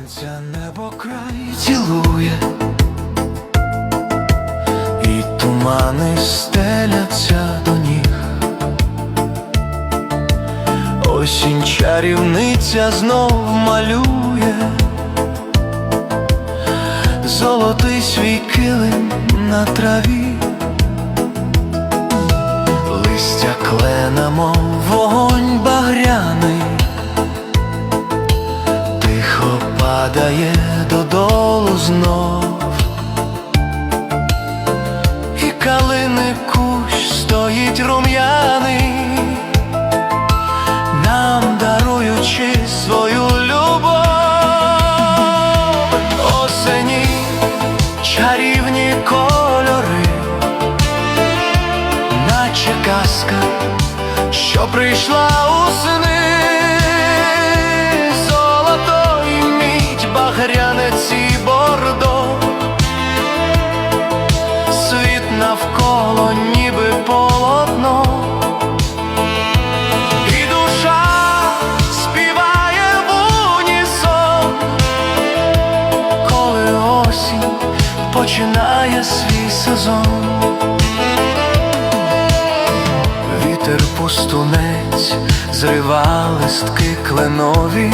сонця небо край цілує, і тумани стеляться до ніг. Осінь чарівниця знов малює, золотий свій килим на траві, листя клена, мов падає додолу знов, і калини кущ стоїть рум'яний, нам даруючи свою любов, осені чарівні кольори, наче казка, що прийшла у сни, починає свій сезон. Вітер пустунець зрива листки кленові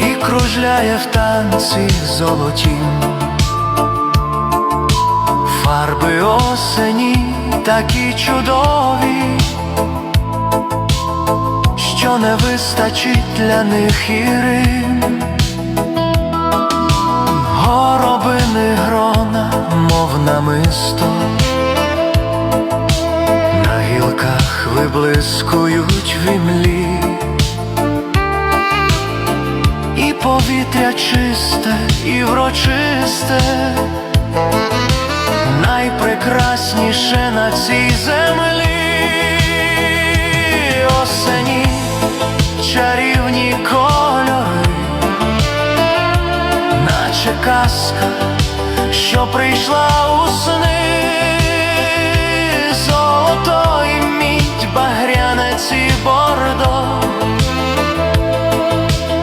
і кружляє в танці золотім. Фарби осені такі чудові, що не вистачить для них і рим. Виблискують в імлі, і повітря чисте і врочисте, найпрекрасніше на цій землі, осені чарівні кольори, наче казка, що прийшла у сни, і бордо,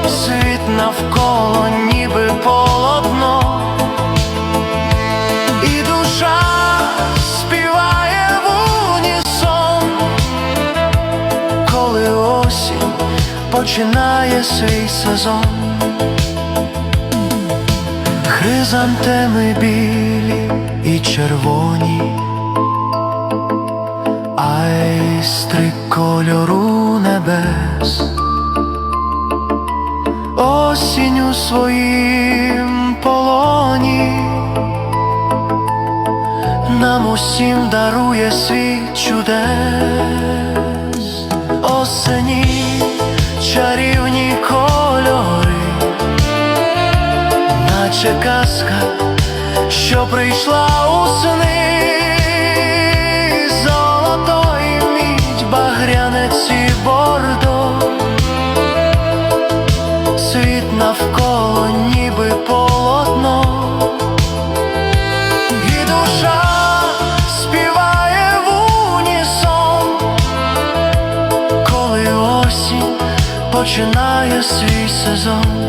світ навколо ніби полотно, і душа співає в унісон, коли осінь починає свій сезон. Хризантеми білі і червоні, айстри кольору небес, осінь у своїм полоні, нам усім дарує світ чудес, осені чарівні кольори. Наче казка, що прийшла у сни, починає свій сезон.